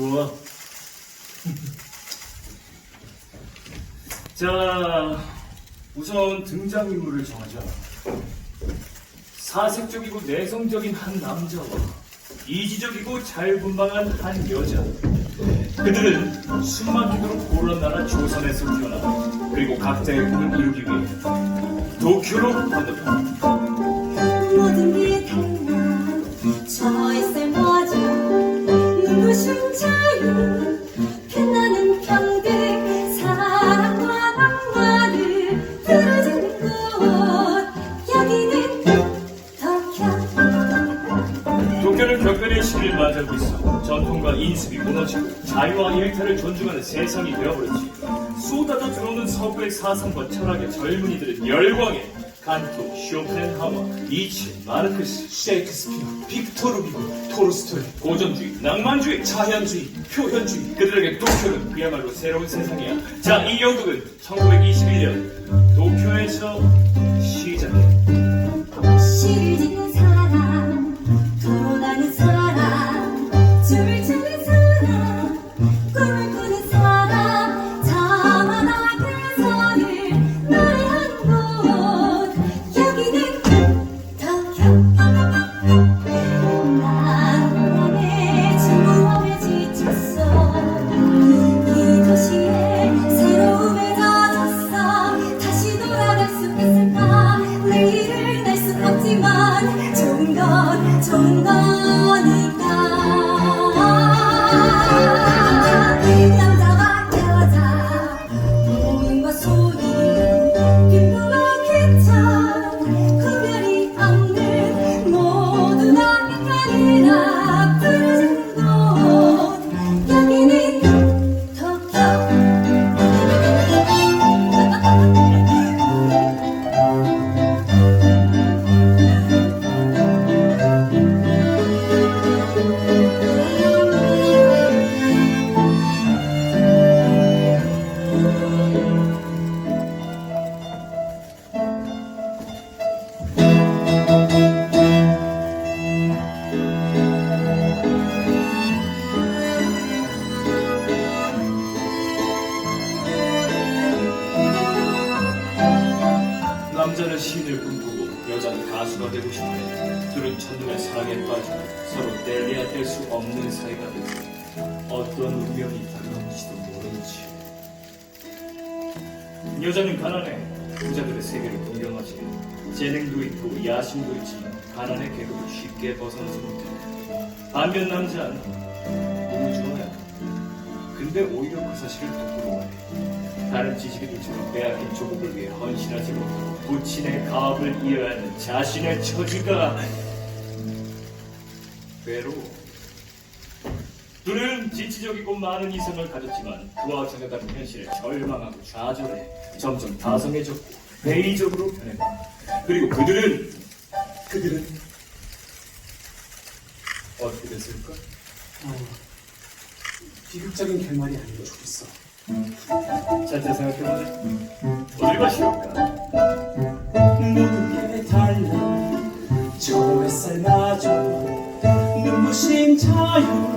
좋아. 자, 우선 등장인물을 정하자. 사색적이고 내성적인 한 남자와 이지적이고 자유분방한 한 여자. 그들은 숨막히도록 고른 나라 조선에서 태어나 그리고 각자의 꿈을 이루기 위해 도쿄로 건너다. 시기를 맞이하고 있어. 전통과 인습이 무너지고 자유와 일탈을 존중하는 세상이 되어버렸지. 쏟아져 들어오는 서구의 사상과 철학의 젊은이들은 열광해 칸토, 쇼펜하워, 니체, 마르크스, 셰익스피어, 빅토르 후고, 토르스토이, 고전주의, 낭만주의 자연주의, 표현주의, 그들에게 도쿄는 그야말로 새로운 세상이야. 자, 이 영국은 1921년 도쿄에서 시작해. 시를 인 남자는 시인을 꿈꾸고 여자는 가수가 되고 싶어해 둘은 첫눈에 사랑에 빠지고 서로 뗄래야 뗄 수 없는 사이가 됐어 어떤 운명이 다가올지도 모르지. 여자는 가난해. 부자들의 세계를 동경하지. 재능도 있고 야심도 있지만 가난의 계급을 쉽게 벗어나지 못해. 반면 남자는 근데 오히려 그 사실을 더 부러워해 다른 지식인들처럼 빼앗긴 조국을 위해 헌신하지 못하고 부친의 가업을 이어야 하는 자신의 처지가 외로워. 둘은 지치적이고 많은 이성을 가졌지만 그와 전혀 다른 현실에 절망하고 좌절해 점점 다성해졌고 회의적으로 변해가 그리고 그들은 어떻게 됐을까? 어, 비극적인 결말이 아니면 좋겠어. 차차 생각해보자. 어딜 가시올까? 모든 게 달라 저 햇살 마저 눈부신 자유